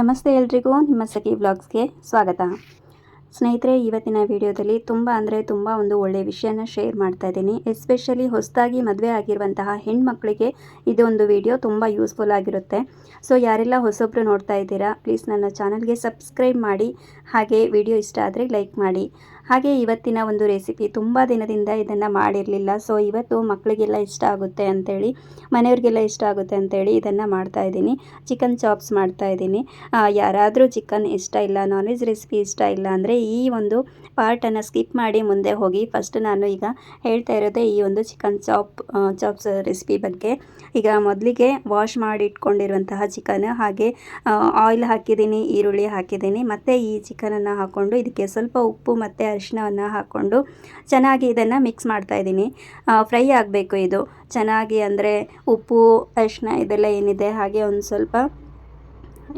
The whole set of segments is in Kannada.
ನಮಸ್ತೆ ಎಲ್ರಿಗೂ, ನಿಮ್ಮ ಸಖಿ ವ್ಲಾಗ್ಸ್ಗೆ ಸ್ವಾಗತ. ಸ್ನೇಹಿತರೆ, ಇವತ್ತಿನ ವಿಡಿಯೋದಲ್ಲಿ ತುಂಬ ಅಂದರೆ ತುಂಬ ಒಂದು ಒಳ್ಳೆಯ ವಿಷಯನ ಶೇರ್ ಮಾಡ್ತಾ ಇದ್ದೀನಿ. ಎಸ್ಪೆಷಲಿ ಹೊಸದಾಗಿ ಮದುವೆ ಆಗಿರುವಂತಹ ಹೆಣ್ಮಕ್ಳಿಗೆ ಇದೊಂದು ವಿಡಿಯೋ ತುಂಬ ಯೂಸ್ಫುಲ್ ಆಗಿರುತ್ತೆ. ಸೊ, ಯಾರೆಲ್ಲ ಹೊಸೊಬ್ಬರು ನೋಡ್ತಾ ಇದ್ದೀರಾ, ಪ್ಲೀಸ್ ನನ್ನ ಚಾನಲ್ಗೆ ಸಬ್ಸ್ಕ್ರೈಬ್ ಮಾಡಿ, ಹಾಗೆ ವಿಡಿಯೋ ಇಷ್ಟ ಆದರೆ ಲೈಕ್ ಮಾಡಿ. ಹಾಗೆ ಇವತ್ತಿನ ಒಂದು ರೆಸಿಪಿ ತುಂಬ ದಿನದಿಂದ ಇದನ್ನು ಮಾಡಿರಲಿಲ್ಲ. ಸೊ ಇವತ್ತು ಮಕ್ಕಳಿಗೆಲ್ಲ ಇಷ್ಟ ಆಗುತ್ತೆ ಅಂಥೇಳಿ ಮನೆಯವ್ರಿಗೆಲ್ಲ ಇಷ್ಟ ಆಗುತ್ತೆ ಅಂಥೇಳಿ ಇದನ್ನು ಮಾಡ್ತಾ ಇದ್ದೀನಿ. ಚಿಕನ್ ಚಾಪ್ಸ್ ಮಾಡ್ತಾ ಇದ್ದೀನಿ. ಯಾರಾದರೂ ಚಿಕನ್ ಇಷ್ಟ ಇಲ್ಲ ನಾನ್ ವೆಜ್ ರೆಸಿಪಿ ಇಷ್ಟ ಇಲ್ಲ ಅಂದರೆ ಈ ಒಂದು ಪಾರ್ಟನ್ನು ಸ್ಕಿಪ್ ಮಾಡಿ ಮುಂದೆ ಹೋಗಿ ಫಸ್ಟ್ ನಾನು ಈಗ ಹೇಳ್ತಾ ಇರೋದೇ ಈ ಒಂದು ಚಿಕನ್ ಚಾಪ್ ಚಾಪ್ಸ್ ರೆಸಿಪಿ ಬಗ್ಗೆ. ಈಗ ಮೊದಲಿಗೆ ವಾಶ್ ಮಾಡಿ ಇಟ್ಕೊಂಡಿರುವಂತಹ ಚಿಕನ್ ಹಾಗೆ ಆಯಿಲ್ ಹಾಕಿದ್ದೀನಿ, ಈರುಳ್ಳಿ ಹಾಕಿದ್ದೀನಿ. ಮತ್ತು ಈ ಚಿಕನನ್ನು ಹಾಕ್ಕೊಂಡು ಇದಕ್ಕೆ ಸ್ವಲ್ಪ ಉಪ್ಪು ಮತ್ತು ಅರಿಶಿನವನ್ನು ಹಾಕ್ಕೊಂಡು ಚೆನ್ನಾಗಿ ಇದನ್ನು ಮಿಕ್ಸ್ ಮಾಡ್ತಾಯಿದ್ದೀನಿ ಫ್ರೈ ಆಗಬೇಕು ಇದು. ಚೆನ್ನಾಗಿ ಅಂದರೆ ಉಪ್ಪು, ಅರಿಶಿನ ಇದೆಲ್ಲ ಏನಿದೆ ಹಾಗೆ ಒಂದು ಸ್ವಲ್ಪ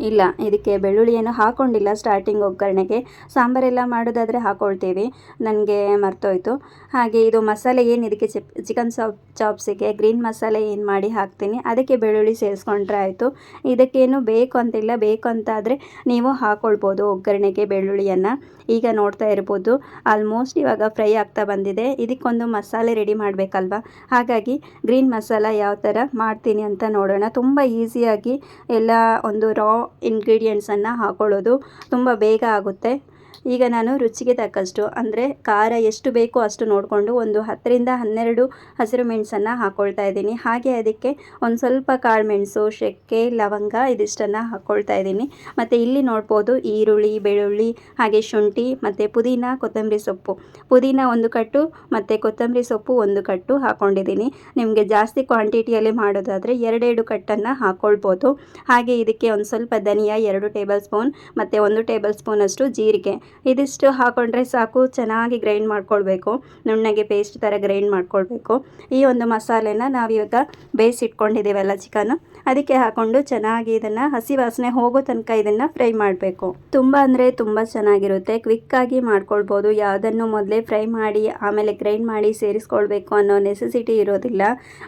ಇಲ್ಲ, ಇದಕ್ಕೆ ಬೆಳ್ಳುಳ್ಳಿ ಏನು ಹಾಕ್ಕೊಂಡಿಲ್ಲ ಸ್ಟಾರ್ಟಿಂಗ್ ಒಗ್ಗರಣೆಗೆ. ಸಾಂಬಾರೆಲ್ಲ ಮಾಡೋದಾದರೆ ಹಾಕ್ಕೊಳ್ತೀವಿ ನನಗೆ ಮರ್ತೋಯ್ತು. ಹಾಗೆ ಇದು ಮಸಾಲೆ ಏನು ಇದಕ್ಕೆ ಚಿಪ್ ಚಿಕನ್ ಸಾಪ್ ಚಾಪ್ಸಿಗೆ ಗ್ರೀನ್ ಮಸಾಲೆ ಏನು ಮಾಡಿ ಹಾಕ್ತೀನಿ. ಅದಕ್ಕೆ ಬೆಳ್ಳುಳ್ಳಿ ಸೇರಿಸ್ಕೊಂಡ್ರೆ ಆಯಿತು. ಇದಕ್ಕೇನು ಬೇಕು ಅಂತಿಲ್ಲ. ಬೇಕು ಅಂತಾದರೆ ನೀವು ಹಾಕ್ಕೊಳ್ಬೋದು ಒಗ್ಗರಣೆಗೆ ಬೆಳ್ಳುಳ್ಳಿಯನ್ನು. ಈಗ ನೋಡ್ತಾ ಇರ್ಬೋದು. ಆಲ್ಮೋಸ್ಟ್ ಇವಾಗ ಫ್ರೈ ಆಗ್ತಾ ಬಂದಿದೆ. ಇದಕ್ಕೊಂದು ಮಸಾಲೆ ರೆಡಿ ಮಾಡಬೇಕಲ್ವ? ಹಾಗಾಗಿ ಗ್ರೀನ್ ಮಸಾಲ ಯಾವ ಥರ ಮಾಡ್ತೀನಿ ಅಂತ ನೋಡೋಣ. ತುಂಬ ಈಸಿಯಾಗಿ ಎಲ್ಲ ಒಂದು ರಾ ಇಂಗ್ರೀಡಿಯೆಂಟ್ಸನ್ನು ಹಾಕೊಳ್ಳೋದು ತುಂಬ ಬೇಗ ಆಗುತ್ತೆ. ಈಗ ನಾನು ರುಚಿಗೆ ತಕ್ಕಷ್ಟು, ಅಂದರೆ ಖಾರ ಎಷ್ಟು ಬೇಕೋ ಅಷ್ಟು ನೋಡಿಕೊಂಡು ಒಂದು ಹತ್ತರಿಂದ ಹನ್ನೆರಡು ಹಸಿರು ಮೆಣಸನ್ನು ಹಾಕ್ಕೊಳ್ತಾ ಇದ್ದೀನಿ. ಹಾಗೆ ಅದಕ್ಕೆ ಒಂದು ಸ್ವಲ್ಪ ಕಾಳು ಮೆಣಸು ಶೆಕ್ಕೆ ಲವಂಗ ಇದಿಷ್ಟನ್ನು ಹಾಕ್ಕೊಳ್ತಾ ಇದ್ದೀನಿ. ಮತ್ತು ಇಲ್ಲಿ ನೋಡ್ಬೋದು ಈರುಳ್ಳಿ, ಬೆಳ್ಳುಳ್ಳಿ, ಹಾಗೆ ಶುಂಠಿ, ಮತ್ತು ಪುದೀನ, ಕೊತ್ತಂಬರಿ ಸೊಪ್ಪು. ಪುದೀನ ಒಂದು ಕಟ್ಟು, ಮತ್ತು ಕೊತ್ತಂಬರಿ ಸೊಪ್ಪು ಒಂದು ಕಟ್ಟು ಹಾಕ್ಕೊಂಡಿದ್ದೀನಿ ನಿಮಗೆ ಜಾಸ್ತಿ ಕ್ವಾಂಟಿಟಿಯಲ್ಲಿ ಮಾಡೋದಾದರೆ ಎರಡೆರಡು ಕಟ್ಟನ್ನು ಹಾಕ್ಕೊಳ್ಬೋದು ಹಾಗೆ ಇದಕ್ಕೆ ಒಂದು ಸ್ವಲ್ಪ ಧನಿಯಾ, ಎರಡು ಟೇಬಲ್ ಸ್ಪೂನ್, ಮತ್ತು ಒಂದು ಟೇಬಲ್ ಸ್ಪೂನಷ್ಟು ಜೀರಿಗೆ. ಇದಿಷ್ಟು ಹಾಕೊಂಡ್ರೆ ಸಾಕು, ಚೆನ್ನಾಗಿ ಗ್ರೈಂಡ್ ಮಾಡ್ಕೊಳ್ಬೇಕು. ನುಣ್ಣಗೆ ಪೇಸ್ಟ್ ಥರ ಗ್ರೈಂಡ್ ಮಾಡ್ಕೊಳ್ಬೇಕು. ಈ ಒಂದು ಮಸಾಲೆನ ನಾವಿವಾಗ ಬೇಯಿಸಿಟ್ಕೊಂಡಿದ್ದೀವಲ್ಲ ಚಿಕನ್ನು ಅದಕ್ಕೆ ಹಾಕ್ಕೊಂಡು ಚೆನ್ನಾಗಿ ಇದನ್ನು ಹಸಿ ವಾಸನೆ ಹೋಗೋ ತನಕ ಇದನ್ನು ಫ್ರೈ ಮಾಡಬೇಕು. ತುಂಬ ಅಂದರೆ ತುಂಬ ಚೆನ್ನಾಗಿರುತ್ತೆ. ಕ್ವಿಕ್ಕಾಗಿ ಮಾಡ್ಕೊಳ್ಬೋದು. ಯಾವುದನ್ನು ಮೊದಲೇ ಫ್ರೈ ಮಾಡಿ, ಆಮೇಲೆ ಗ್ರೈಂಡ್ ಮಾಡಿ ಸೇರಿಸ್ಕೊಳ್ಬೇಕು ಅನ್ನೋ ನೆಸೆಸಿಟಿ ಇರೋದಿಲ್ಲ.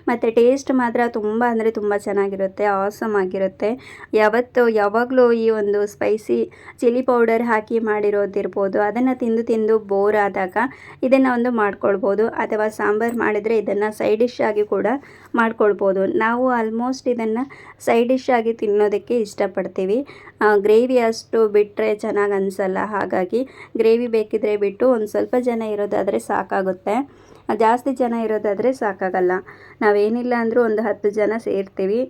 ಮತ್ತು ಟೇಸ್ಟ್ ಮಾತ್ರ ತುಂಬ ಅಂದರೆ ತುಂಬ ಚೆನ್ನಾಗಿರುತ್ತೆ. ಆಸಮ್ ಆಗಿರುತ್ತೆ. ಯಾವತ್ತು ಯಾವಾಗಲೂ ಈ ಒಂದು ಸ್ಪೈಸಿ ಚಿಲ್ಲಿ ಪೌಡರ್ ಹಾಕಿ ಮಾಡಿರೋದಿರ್ಬೋದು ಅದನ್ನು ತಿಂದು ತಿಂದು ಬೋರ್ ಆದಾಗ ಇದನ್ನು ಒಂದು ಮಾಡ್ಕೊಳ್ಬೋದು, ಅಥವಾ ಸಾಂಬಾರು ಮಾಡಿದರೆ ಇದನ್ನು ಸೈಡ್ ಡಿಶ್ ಆಗಿ ಕೂಡ ಮಾಡ್ಕೊಳ್ಬೋದು. ನಾವು ಆಲ್ಮೋಸ್ಟ್ ಇದನ್ನು ಸೈಡ್ ಡಿಶ್ ಆಗಿ ತಿನ್ನೋದಕ್ಕೆ ಇಷ್ಟಪಡ್ತೀವಿ. ಗ್ರೇವಿ ಅಷ್ಟು ಬಿಟ್ಟರೆ ಚೆನ್ನಾಗಿ ಅನಿಸಲ್ಲ. ಹಾಗಾಗಿ ಗ್ರೇವಿ ಬೇಕಿದ್ರೆ ಬಿಟ್ಟು ಒಂದು ಸ್ವಲ್ಪ ಜನ ಇರೋದಾದರೆ ಸಾಕಾಗುತ್ತೆ. ಜಾಸ್ತಿ ಜನ ಇರೋದಾದರೆ ಸಾಕಾಗಲ್ಲ. ನಾವೇನಿಲ್ಲ ಅಂದರೂ ಒಂದು ಹತ್ತು ಜನ ಸೇರ್ತೀವಿ.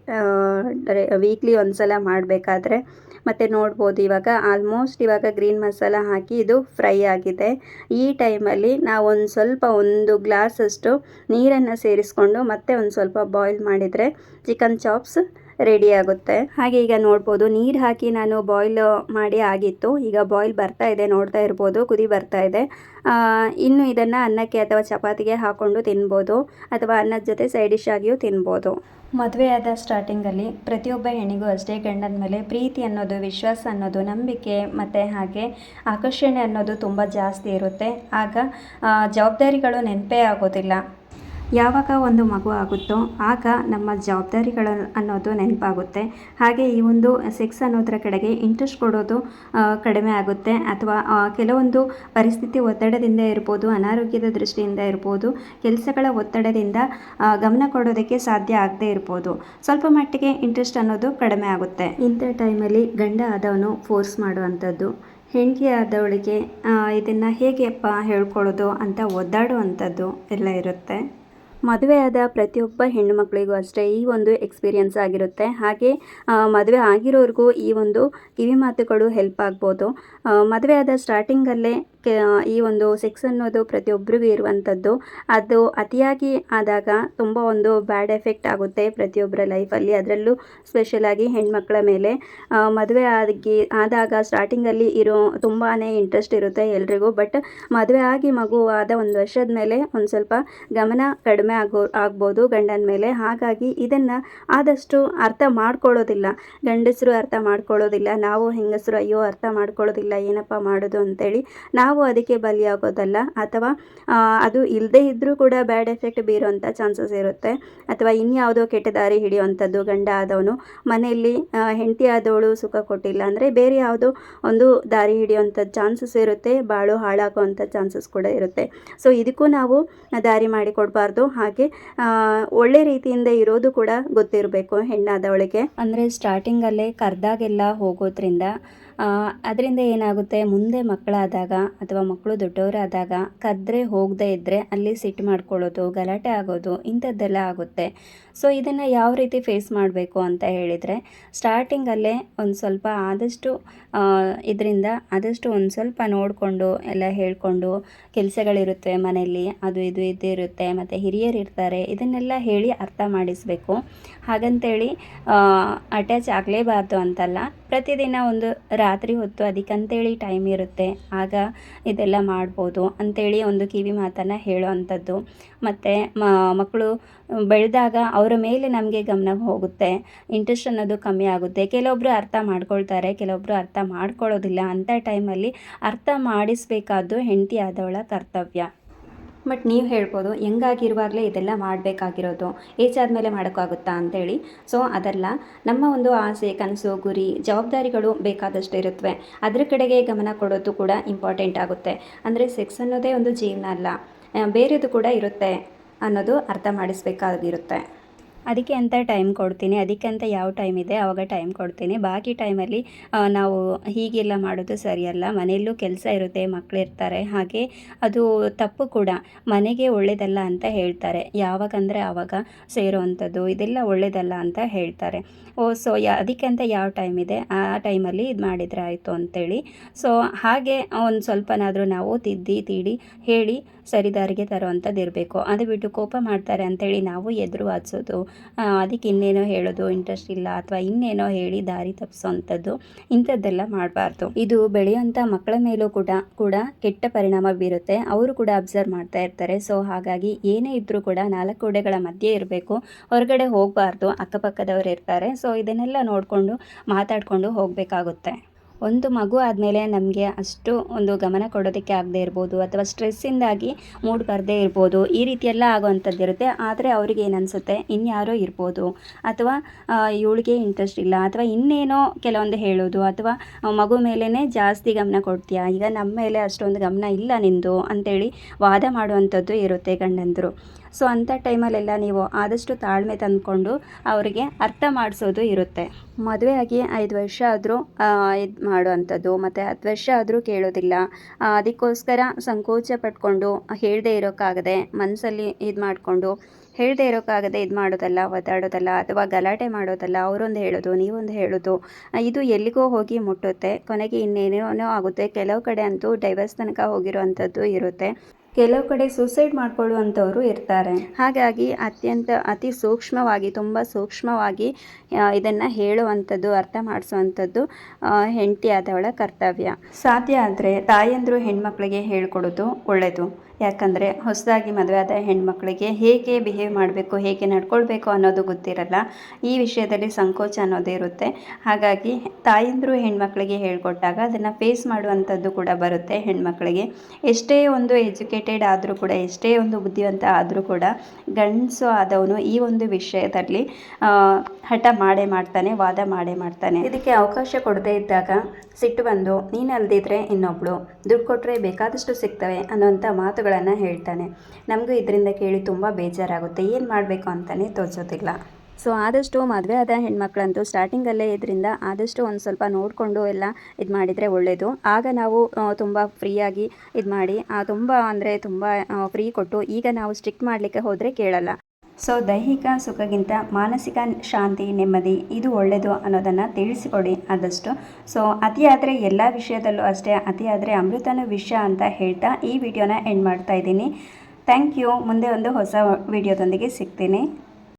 ವೀಕ್ಲಿ ಒಂದು ಸಲ ಮಾಡಬೇಕಾದ್ರೆ. ಮತ್ತು ನೋಡ್ಬೋದು, ಇವಾಗ ಆಲ್ಮೋಸ್ಟ್ ಇವಾಗ ಗ್ರೀನ್ ಮಸಾಲ ಹಾಕಿ ಇದು ಫ್ರೈ ಆಗಿದೆ. ಈ ಟೈಮಲ್ಲಿ ನಾವು ಒಂದು ಸ್ವಲ್ಪ ಒಂದು ಗ್ಲಾಸಷ್ಟು ನೀರನ್ನು ಸೇರಿಸ್ಕೊಂಡು ಮತ್ತೆ ಒಂದು ಸ್ವಲ್ಪ ಬಾಯ್ಲ್ ಮಾಡಿದರೆ ಚಿಕನ್ ಚಾಪ್ಸ್ ರೆಡಿ ಆಗುತ್ತೆ. ಹಾಗೆ ಈಗ ನೋಡ್ಬೋದು ನೀರು ಹಾಕಿ ನಾನು ಬಾಯ್ಲ್ ಮಾಡಿ ಆಗಿತ್ತು. ಈಗ ಬಾಯ್ಲ್ ಬರ್ತಾ ಇದೆ ನೋಡ್ತಾ ಇರ್ಬೋದು ಕುದಿ ಬರ್ತಾ ಇದೆ. ಇನ್ನು ಇದನ್ನು ಅನ್ನಕ್ಕೆ ಅಥವಾ ಚಪಾತಿಗೆ ಹಾಕ್ಕೊಂಡು ತಿನ್ಬೋದು ಅಥವಾ ಅನ್ನದ ಜೊತೆ ಸೈಡ್ ಡಿಶ್ ಆಗಿಯೂ ತಿನ್ಬೋದು. ಮದುವೆಯಾದ ಸ್ಟಾರ್ಟಿಂಗಲ್ಲಿ ಪ್ರತಿಯೊಬ್ಬ ಹೆಣ್ಣಿಗೂ ಅಷ್ಟೇ ಗಂಡನ ಮೇಲೆ ಪ್ರೀತಿ ಅನ್ನೋದು ವಿಶ್ವಾಸ ಅನ್ನೋದು ನಂಬಿಕೆ ಮತ್ತು ಹಾಗೆ ಆಕರ್ಷಣೆ ಅನ್ನೋದು ತುಂಬ ಜಾಸ್ತಿ ಇರುತ್ತೆ. ಆಗ ಜವಾಬ್ದಾರಿಗಳು ನೆನಪೇ ಆಗೋದಿಲ್ಲ. ಯಾವಾಗ ಒಂದು ಮಗು ಆಗುತ್ತೋ ಆಗ ನಮ್ಮ ಜವಾಬ್ದಾರಿಗಳು ಅನ್ನೋದು ನೆನಪಾಗುತ್ತೆ. ಹಾಗೆ ಈ ಒಂದು ಸೆಕ್ಸ್ ಅನ್ನೋದರ ಕಡೆಗೆ ಇಂಟ್ರೆಸ್ಟ್ ಕೊಡೋದು ಕಡಿಮೆ ಆಗುತ್ತೆ. ಅಥವಾ ಕೆಲವೊಂದು ಪರಿಸ್ಥಿತಿ ಒತ್ತಡದಿಂದ ಇರ್ಬೋದು, ಅನಾರೋಗ್ಯದ ದೃಷ್ಟಿಯಿಂದ ಇರ್ಬೋದು, ಕೆಲಸಗಳ ಒತ್ತಡದಿಂದ ಗಮನ ಕೊಡೋದಕ್ಕೆ ಸಾಧ್ಯ ಆಗದೇ ಇರ್ಬೋದು. ಸ್ವಲ್ಪ ಮಟ್ಟಿಗೆ ಇಂಟ್ರೆಸ್ಟ್ ಅನ್ನೋದು ಕಡಿಮೆ ಆಗುತ್ತೆ. ಇಂಥ ಟೈಮಲ್ಲಿ ಗಂಡ ಆದವನು ಫೋರ್ಸ್ ಮಾಡುವಂಥದ್ದು, ಹೆಂಡತಿ ಆದವಳಿಗೆ ಇದನ್ನು ಹೇಗೆಪ್ಪ ಹೇಳ್ಕೊಳ್ಳೋದು ಅಂತ ಒದ್ದಾಡುವಂಥದ್ದು ಎಲ್ಲ ಇರುತ್ತೆ. ಮದುವೆಯಾದ ಪ್ರತಿಯೊಬ್ಬ ಹೆಣ್ಣು ಮಕ್ಕಳಿಗೂ ಅಷ್ಟೇ ಈ ಒಂದು ಎಕ್ಸ್ಪೀರಿಯನ್ಸ್ ಆಗಿರುತ್ತೆ. ಹಾಗೆ ಮದುವೆ ಆಗಿರೋರಿಗೂ ಈ ಒಂದು ಕಿವಿ ಮಾತುಗಳು ಹೆಲ್ಪ್ ಆಗ್ಬೋದು. ಮದುವೆಯಾದ ಸ್ಟಾರ್ಟಿಂಗಲ್ಲೇ ಈ ಒಂದು ಸೆಕ್ಸ್ ಅನ್ನೋದು ಪ್ರತಿಯೊಬ್ಬರಿಗೂ ಇರುವಂಥದ್ದು. ಅದು ಅತಿಯಾಗಿ ಆದಾಗ ತುಂಬ ಒಂದು ಬ್ಯಾಡ್ ಎಫೆಕ್ಟ್ ಆಗುತ್ತೆ ಪ್ರತಿಯೊಬ್ಬರ ಲೈಫಲ್ಲಿ ಅದರಲ್ಲೂ ಸ್ಪೆಷಲಾಗಿ ಹೆಣ್ಮಕ್ಳ ಮೇಲೆ. ಮದುವೆ ಆಗಿ, ಆದಾಗ ಸ್ಟಾರ್ಟಿಂಗಲ್ಲಿ ಇರೋ ತುಂಬಾ ಇಂಟ್ರೆಸ್ಟ್ ಇರುತ್ತೆ ಎಲ್ರಿಗೂ. ಬಟ್ ಮದುವೆ ಆಗಿ ಮಗು ಆದ ಒಂದು ವರ್ಷದ ಮೇಲೆ ಒಂದು ಸ್ವಲ್ಪ ಗಮನ ಕಡಿಮೆ ಆಗೋ, ಆಗ್ಬೋದು ಗಂಡನ ಮೇಲೆ. ಹಾಗಾಗಿ ಇದನ್ನು ಆದಷ್ಟು ಅರ್ಥ ಮಾಡ್ಕೊಳ್ಳೋದಿಲ್ಲ. ಗಂಡಸರು ಅರ್ಥ ಮಾಡ್ಕೊಳ್ಳೋದಿಲ್ಲ. ನಾವು ಹೆಂಗಸರು ಅಯ್ಯೋ ಅರ್ಥ ಮಾಡ್ಕೊಳ್ಳೋದಿಲ್ಲ. ಏನಪ್ಪ ಮಾಡೋದು ಅಂತೇಳಿ ನಾವು ನಾವು ಅದಕ್ಕೆ ಬಲಿಯಾಗೋದಲ್ಲ ಅಥವಾ ಅದು ಇಲ್ಲದೇ ಇದ್ದರೂ ಕೂಡ ಬ್ಯಾಡ್ ಎಫೆಕ್ಟ್ ಬೀರುವಂಥ ಚಾನ್ಸಸ್ ಇರುತ್ತೆ. ಅಥವಾ ಇನ್ಯಾವುದೋ ಕೆಟ್ಟ ದಾರಿ ಹಿಡಿಯುವಂಥದ್ದು, ಗಂಡ ಆದವನು ಮನೆಯಲ್ಲಿ ಹೆಂಡತಿ ಆದವಳು ಸುಖ ಕೊಟ್ಟಿಲ್ಲ ಅಂದರೆ ಬೇರೆ ಯಾವುದೋ ಒಂದು ದಾರಿ ಹಿಡಿಯುವಂಥ ಚಾನ್ಸಸ್ ಇರುತ್ತೆ, ಬಾಳು ಹಾಳಾಗುವಂಥ ಚಾನ್ಸಸ್ ಕೂಡ ಇರುತ್ತೆ. ಸೊ, ಇದಕ್ಕೂ ನಾವು ದಾರಿ ಮಾಡಿಕೊಡ್ಬಾರ್ದು. ಹಾಗೆ ಒಳ್ಳೆ ರೀತಿಯಿಂದ ಇರೋದು ಕೂಡ ಗೊತ್ತಿರಬೇಕು ಹೆಣ್ಣಾದವಳಿಗೆ. ಅಂದರೆ ಸ್ಟಾರ್ಟಿಂಗಲ್ಲೇ ಕರೆದಾಗೆಲ್ಲ ಹೋಗೋದ್ರಿಂದ ಅದರಿಂದ ಏನಾಗುತ್ತೆ? ಮುಂದೆ ಮಕ್ಕಳಾದಾಗ ಅಥವಾ ಮಕ್ಕಳು ದೊಡ್ಡವರಾದಾಗ ಕದ್ರೆ ಹೋಗದೇ ಇದ್ದರೆ ಅಲ್ಲಿ ಸಿಟ್ಟು ಮಾಡ್ಕೊಳ್ಳೋದು, ಗಲಾಟೆ ಆಗೋದು, ಇಂಥದ್ದೆಲ್ಲ ಆಗುತ್ತೆ. ಸೊ ಇದನ್ನು ಯಾವ ರೀತಿ ಫೇಸ್ ಮಾಡಬೇಕು ಅಂತ ಹೇಳಿದರೆ ಸ್ಟಾರ್ಟಿಂಗಲ್ಲೇ ಒಂದು ಸ್ವಲ್ಪ ಆದಷ್ಟು ಇದರಿಂದ ಆದಷ್ಟು ಒಂದು ಸ್ವಲ್ಪ ನೋಡಿಕೊಂಡು ಎಲ್ಲ ಹೇಳಿಕೊಂಡು ಕೆಲಸಗಳಿರುತ್ತೆ ಮನೆಯಲ್ಲಿ, ಅದು ಇದು ಇದು ಇರುತ್ತೆ, ಮತ್ತು ಹಿರಿಯರು ಇರ್ತಾರೆ, ಇದನ್ನೆಲ್ಲ ಹೇಳಿ ಅರ್ಥ ಮಾಡಿಸಬೇಕು. ಹಾಗಂತೇಳಿ ಅಟ್ಯಾಚ್ ಆಗಲೇಬಾರ್ದು ಅಂತಲ್ಲ. ಪ್ರತಿದಿನ ಒಂದು ರಾತ್ರಿ ಹೊತ್ತು ಅದಕ್ಕಂತೇಳಿ ಟೈಮ್ ಇರುತ್ತೆ. ಆಗ ಇದೆಲ್ಲ ಮಾಡ್ಬೋದು. ಅಂತೇಳಿ ಒಂದು ಕಿವಿ ಮಾತನ್ನು ಹೇಳೋ ಅಂಥದ್ದು ಮತ್ತು ಮಕ್ಕಳು ಬೆಳೆದಾಗ ಅವರ ಮೇಲೆ ನಮಗೆ ಗಮನ ಹೋಗುತ್ತೆ. ಇಂಟ್ರೆಸ್ಟ್ ಅನ್ನೋದು ಕಮ್ಮಿ ಆಗುತ್ತೆ. ಕೆಲವೊಬ್ಬರು ಅರ್ಥ ಮಾಡ್ಕೊಳ್ತಾರೆ ಕೆಲವೊಬ್ಬರು ಅರ್ಥ ಮಾಡ್ಕೊಳ್ಳೋದಿಲ್ಲ. ಅಂಥ ಟೈಮಲ್ಲಿ ಅರ್ಥ ಮಾಡಿಸಬೇಕಾದ್ದು ಹೆಂಡತಿ ಆದವಳ ಕರ್ತವ್ಯ. ಬಟ್ ನೀವು ಹೇಳ್ಬೋದು, ಹೆಂಗಾಗಿರುವಾಗಲೇ ಇದೆಲ್ಲ ಮಾಡಬೇಕಾಗಿರೋದು ಏಜ್ ಆದಮೇಲೆ ಮಾಡೋಕ್ಕಾಗುತ್ತಾ ಅಂತೇಳಿ. ಸೊ ಅದಲ್ಲ ನಮ್ಮ ಒಂದು ಆಸೆ, ಕನಸು, ಗುರಿ, ಜವಾಬ್ದಾರಿಗಳು ಬೇಕಾದಷ್ಟು ಇರುತ್ತವೆ ಅದ್ರ ಕಡೆಗೆ ಗಮನ ಕೊಡೋದು ಕೂಡ ಇಂಪಾರ್ಟೆಂಟ್ ಆಗುತ್ತೆ. ಅಂದರೆ ಸೆಕ್ಸ್ ಅನ್ನೋದೇ ಒಂದು ಜೀವನ ಅಲ್ಲ ಬೇರೆದು ಕೂಡ ಇರುತ್ತೆ ಅನ್ನೋದು ಅರ್ಥ ಮಾಡಿಸ್ಬೇಕಾಗಿರುತ್ತೆ. ಅದಕ್ಕೆ ಅಂತ ಟೈಮ್ ಕೊಡ್ತೀನಿ, ಅದಕ್ಕೆ ಅಂತ ಯಾವ ಟೈಮ್ ಇದೆ ಆವಾಗ ಟೈಮ್ ಕೊಡ್ತೀನಿ. ಬಾಕಿ ಟೈಮಲ್ಲಿ ನಾವು ಹೀಗೆಲ್ಲ ಮಾಡೋದು ಸರಿಯಲ್ಲ. ಮನೆಯಲ್ಲೂ ಕೆಲಸ ಇರುತ್ತೆ ಮಕ್ಕಳಿರ್ತಾರೆ ಹಾಗೆ ಅದು ತಪ್ಪು ಕೂಡ. ಮನೆಗೆ ಒಳ್ಳೆಯದಲ್ಲ ಅಂತ ಹೇಳ್ತಾರೆ. ಯಾವಾಗಂದರೆ ಆವಾಗ ಸೇರುವಂಥದ್ದು ಇದೆಲ್ಲ ಒಳ್ಳೆಯದಲ್ಲ ಅಂತ ಹೇಳ್ತಾರೆ. ಓ ಸೊ ಯಾ, ಅದಕ್ಕೆ ಅಂತ ಯಾವ ಟೈಮ್ ಇದೆ? ಆ ಟೈಮಲ್ಲಿ ಇದು ಮಾಡಿದರೆ ಆಯಿತು ಅಂತೇಳಿ. ಸೊ ಹಾಗೆ ಒಂದು ಸ್ವಲ್ಪನಾದರೂ ನಾವು ತಿದ್ದಿ, ತೀಡಿ, ಹೇಳಿ ಸರಿದಾರಿಗೆ ತರುವಂಥದ್ದು ಇರಬೇಕು ಅದು ಬಿಟ್ಟು ಕೋಪ ಮಾಡ್ತಾರೆ ಅಂತೇಳಿ ನಾವು ಎದುರು ವಾದಿಸೋದು ಅದಕ್ಕೆ ಇನ್ನೇನೋ ಹೇಳೋದು ಇಂಟ್ರೆಸ್ಟ್ ಇಲ್ಲ ಅಥವಾ ಇನ್ನೇನೋ ಹೇಳಿ ದಾರಿ ತಪ್ಪಿಸೋವಂಥದ್ದು ಇಂಥದ್ದೆಲ್ಲ ಮಾಡಬಾರ್ದು. ಇದು ಬೆಳೆಯುವಂಥ ಮಕ್ಕಳ ಮೇಲೂ ಕೂಡ ಕೂಡ ಕೆಟ್ಟ ಪರಿಣಾಮ ಬೀರುತ್ತೆ. ಅವರು ಕೂಡ ಅಬ್ಸರ್ವ್ ಮಾಡ್ತಾ ಇರ್ತಾರೆ. ಸೊ ಹಾಗಾಗಿ ಏನೇ ಇದ್ದರೂ ಕೂಡ ನಾಲ್ಕು ಗೋಡೆಗಳ ಮಧ್ಯೆ ಇರಬೇಕು. ಹೊರಗಡೆ ಹೋಗಬಾರ್ದು. ಅಕ್ಕಪಕ್ಕದವರು ಇರ್ತಾರೆ. ಸೊ ಇದನ್ನೆಲ್ಲ ನೋಡಿಕೊಂಡು ಮಾತಾಡಿಕೊಂಡು ಹೋಗಬೇಕಾಗುತ್ತೆ. ಒಂದು ಮಗು ಆದಮೇಲೆ ನಮಗೆ ಅಷ್ಟು ಒಂದು ಗಮನ ಕೊಡೋದಕ್ಕೆ ಆಗದೆ ಇರ್ಬೋದು, ಅಥವಾ ಸ್ಟ್ರೆಸ್ಸಿಂದಾಗಿ ಮೂಡ್ ಬರದೇ ಇರ್ಬೋದು, ಈ ರೀತಿಯೆಲ್ಲ ಆಗುವಂಥದ್ದಿರುತ್ತೆ ಆದರೆ ಅವ್ರಿಗೆ ಏನು ಅನಿಸುತ್ತೆ ಇನ್ಯಾರೋ ಇರ್ಬೋದು. ಅಥವಾ ಇವಳಿಗೆ ಇಂಟ್ರೆಸ್ಟ್ ಇಲ್ಲ, ಅಥವಾ ಇನ್ನೇನೋ ಕೆಲವೊಂದು ಹೇಳೋದು, ಅಥವಾ ಮಗು ಮೇಲೇ ಜಾಸ್ತಿ ಗಮನ ಕೊಡ್ತೀಯಾ? ಈಗ ನಮ್ಮ ಮೇಲೆ ಅಷ್ಟೊಂದು ಗಮನ ಇಲ್ಲ ನಿಂದು, ಅಂತೇಳಿ ವಾದ ಮಾಡುವಂಥದ್ದು ಇರುತ್ತೆ ಗಂಡಂದರು. ಸೊ ಅಂಥ ಟೈಮಲ್ಲೆಲ್ಲ ನೀವು ಆದಷ್ಟು ತಾಳ್ಮೆ ತಂದ್ಕೊಂಡು ಅವರಿಗೆ ಅರ್ಥ ಮಾಡಿಸೋದು ಇರುತ್ತೆ. ಮದುವೆ ಆಗಿ ಐದು ವರ್ಷ ಆದರೂ ಇದು ಮಾಡುವಂಥದ್ದು, ಮತ್ತು ಹತ್ತು ವರ್ಷ ಆದರೂ ಕೇಳೋದಿಲ್ಲ. ಅದಕ್ಕೋಸ್ಕರ ಸಂಕೋಚ ಪಟ್ಕೊಂಡು ಹೇಳದೇ ಇರೋಕ್ಕಾಗದೆ ಮನಸ್ಸಲ್ಲಿ ಇದು ಮಾಡಿಕೊಂಡು ಹೇಳದೇ ಇರೋಕ್ಕಾಗದೆ ಇದು ಮಾಡೋದಲ್ಲ, ಒದ್ದಾಡೋದಲ್ಲ, ಅಥವಾ ಗಲಾಟೆ ಮಾಡೋದಲ್ಲ, ಅವರೊಂದು ಹೇಳೋದು, ನೀವೊಂದು ಹೇಳೋದು, ಇದು ಎಲ್ಲಿಗೋ ಹೋಗಿ ಮುಟ್ಟುತ್ತೆ. ಕೊನೆಗೆ ಇನ್ನೇನೇನೋ ಆಗುತ್ತೆ. ಕೆಲವು ಕಡೆ ಅಂತೂ ಡೈವರ್ಸ್ ತನಕ ಹೋಗಿರುವಂಥದ್ದು ಇರುತ್ತೆ. ಕೆಲವು ಕಡೆ ಸೂಸೈಡ್ ಮಾಡ್ಕೊಳ್ಳುವಂಥವರು ಇರ್ತಾರೆ. ಹಾಗಾಗಿ ಅತ್ಯಂತ ಅತಿ ಸೂಕ್ಷ್ಮವಾಗಿ ತುಂಬ ಸೂಕ್ಷ್ಮವಾಗಿ ಇದನ್ನು ಹೇಳುವಂಥದ್ದು ಅರ್ಥ ಮಾಡಿಸುವಂಥದ್ದು ಹೆಂಡತಿ ಆದವಳ ಕರ್ತವ್ಯ. ಸಾಧ್ಯ ಆದರೆ ತಾಯಂದರು ಹೆಣ್ಮಕ್ಳಿಗೆ ಹೇಳ್ಕೊಡೋದು ಒಳ್ಳೆಯದು ಯಾಕಂದರೆ ಹೊಸದಾಗಿ ಮದುವೆ ಆದ ಹೆಣ್ಮಕ್ಳಿಗೆ ಹೇಗೆ ಬಿಹೇವ್ ಮಾಡಬೇಕು, ಹೇಗೆ ನಡ್ಕೊಳ್ಬೇಕು ಅನ್ನೋದು ಗೊತ್ತಿರಲ್ಲ. ಈ ವಿಷಯದಲ್ಲಿ ಸಂಕೋಚ ಅನ್ನೋದೇ ಇರುತ್ತೆ. ಹಾಗಾಗಿ ತಾಯಂದರು ಹೆಣ್ಮಕ್ಳಿಗೆ ಹೇಳ್ಕೊಟ್ಟಾಗ ಅದನ್ನು ಫೇಸ್ ಮಾಡುವಂಥದ್ದು ಕೂಡ ಬರುತ್ತೆ ಹೆಣ್ಮಕ್ಳಿಗೆ. ಎಷ್ಟೇ ಒಂದು ಎಜುಕೇಟೆಡ್ ಆದರೂ ಕೂಡ, ಎಷ್ಟೇ ಒಂದು ಬುದ್ಧಿವಂತ ಆದರೂ ಕೂಡ ಗಂಡಸು ಆದವನು ಈ ಒಂದು ವಿಷಯದಲ್ಲಿ ಹಠ ಮಾಡೇ ಮಾಡ್ತಾನೆ, ವಾದ ಮಾಡೇ ಮಾಡ್ತಾನೆ. ಇದಕ್ಕೆ ಅವಕಾಶ ಕೊಡದೇ ಇದ್ದಾಗ ಸಿಟ್ಟು ಬಂದು, ನೀನು ಅಲ್ದಿದ್ರೆ ಇನ್ನೊಬ್ಳು, ದುಡ್ಡು ಕೊಟ್ಟರೆ ಬೇಕಾದಷ್ಟು ಸಿಗ್ತವೆ ಅನ್ನೋಂಥ ಮಾತುಗಳನ್ನು ಹೇಳ್ತಾನೆ. ನಮಗೂ ಇದರಿಂದ ಕೇಳಿ ತುಂಬ ಬೇಜಾರಾಗುತ್ತೆ. ಏನು ಮಾಡಬೇಕು ಅಂತಲೇ ತೋಚೋದಿಲ್ಲ ಸೊ ಆದಷ್ಟು ಮದುವೆ ಆದ ಹೆಣ್ಮಕ್ಳಂತೂ ಸ್ಟಾರ್ಟಿಂಗಲ್ಲೇ ಇದರಿಂದ ಆದಷ್ಟು ಒಂದು ಸ್ವಲ್ಪ ನೋಡಿಕೊಂಡು ಎಲ್ಲ ಇದು ಮಾಡಿದರೆ ಒಳ್ಳೆಯದು ಆಗ ನಾವು ತುಂಬ ಫ್ರೀಯಾಗಿ ಇದು ಮಾಡಿ ತುಂಬ ಅಂದರೆ ತುಂಬ ಫ್ರೀ ಕೊಟ್ಟು ಈಗ ನಾವು ಸ್ಟ್ರಿಕ್ಟ್ ಮಾಡಲಿಕ್ಕೆ ಹೋದರೆ ಕೇಳಲ್ಲ. ಸೊ ದೈಹಿಕ ಸುಖಗಿಂತ ಮಾನಸಿಕ ಶಾಂತಿ, ನೆಮ್ಮದಿ ಇದು ಒಳ್ಳೆಯದು ಅನ್ನೋದನ್ನು ತಿಳಿಸಿಕೊಡಿ ಆದಷ್ಟು. ಸೊ ಅತಿಯಾದರೆ ಎಲ್ಲ ವಿಷಯದಲ್ಲೂ ಅಷ್ಟೇ ಅತಿಯಾದರೆ ಅಮೃತನೂ ವಿಷ ಅಂತ ಹೇಳ್ತಾ ಈ ವಿಡಿಯೋನ ಎಂಡ್ ಮಾಡ್ತಾ ಇದ್ದೀನಿ. ಥ್ಯಾಂಕ್ ಯು ಮುಂದೆ ಒಂದು ಹೊಸ ವಿಡಿಯೋದೊಂದಿಗೆ ಸಿಗ್ತೀನಿ.